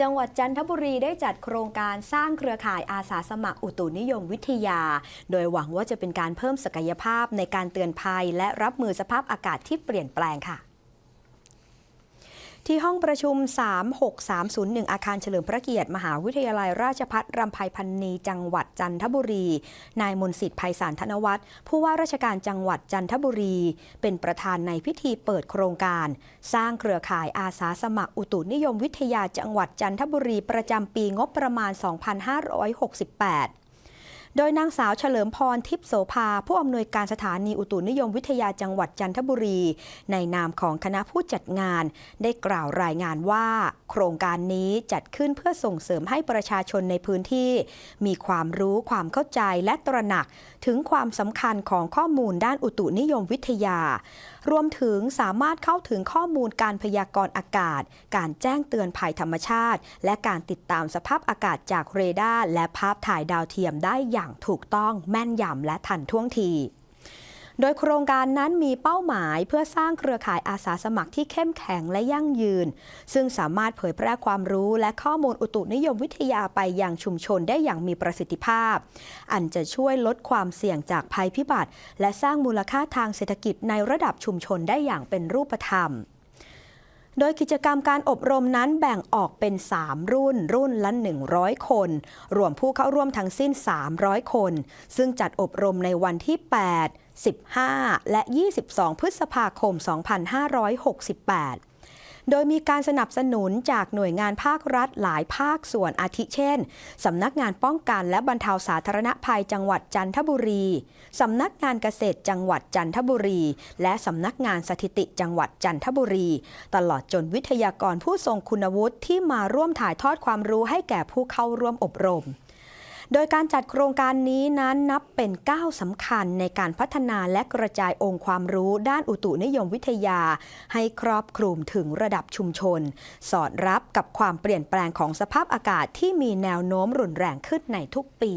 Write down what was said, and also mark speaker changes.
Speaker 1: จังหวัดจันทบุรีได้จัดโครงการสร้างเครือข่ายอาสาสมัครอุตุนิยมวิทยา โดยหวังว่าจะเป็นการเพิ่มศักยภาพในการเตือนภัย และรับมือสภาพอากาศที่เปลี่ยนแปลงค่ะ ที่ห้องประชุม 36301 อาคารเฉลิมพระเกียรติ มหาวิทยาลัยราชภัฏรำไพพันนีจังหวัดจันทบุรี นายมนสิทธิ์ไพศาลธนวัฒน์ผู้ว่าราชการจังหวัดจันทบุรี เป็นประธานในพิธีเปิดโครงการ สร้างเครือข่ายอาสาสมัครอุตุนิยมวิทยาจังหวัดจันทบุรีประจำปีงบประมาณ 2568 โดยนางสาวเฉลิมพรทิพโสภา ผู้อำนวยการสถานีอุตุนิยมวิทยาจังหวัดจันทบุรี ในนามของคณะผู้จัดงาน ได้กล่าวรายงานว่า โครงการนี้จัดขึ้นเพื่อส่งเสริมให้ประชาชนในพื้นที่ มีความรู้ความเข้าใจและตระหนัก ถึงความสำคัญของข้อมูลด้านอุตุนิยมวิทยา รวมถึงสามารถเข้าถึงข้อมูลการพยากรณ์อากาศ การแจ้งเตือนภัยธรรมชาติ และการติดตามสภาพอากาศจากเรดาร์และภาพถ่ายดาวเทียมได้อย่างอย่างถูกต้องแม่นยำและทันท่วงทีโดยโครงการนั้นมีเป้าหมายเพื่อสร้างเครือข่ายอาสาสมัครที่เข้มแข็งและยั่งยืน ซึ่งสามารถเผยแพร่ความรู้และข้อมูลอุตุนิยมวิทยาไปยังชุมชนได้อย่างมีประสิทธิภาพ อันจะช่วยลดความเสี่ยงจากภัยพิบัติ และสร้างมูลค่าทางเศรษฐกิจในระดับชุมชนได้อย่างเป็นรูปธรรม โดยกิจกรรมการอบรมนั้นแบ่งออกเป็น 3 รุ่น รุ่นละ 100 คน รวมผู้เข้าร่วมทั้งสิ้น 300 คน ซึ่งจัดอบรมในวันที่ 8 15 และ 22 พฤษภาคม 2568 โดยมีการสนับสนุนจากหน่วยงานภาครัฐหลายภาคส่วนอาทิเช่น สำนักงานป้องกันและบรรเทาสาธารณภัยจังหวัดจันทบุรี สำนักงานเกษตรจังหวัดจันทบุรี และสำนักงานสถิติจังหวัดจันทบุรี ตลอดจนวิทยากรผู้ทรงคุณวุฒิที่มาร่วมถ่ายทอดความรู้ให้แก่ผู้เข้าร่วมอบรม โดยการจัดโครงการนี้นั้นนับเป็นก้าวสำคัญในการพัฒนาและกระจายองค์ความรู้ด้านอุตุนิยมวิทยา ให้ครอบคลุมถึงระดับชุมชน สอดรับกับความเปลี่ยนแปลงของสภาพอากาศที่มีแนวโน้มรุนแรงขึ้นในทุกปี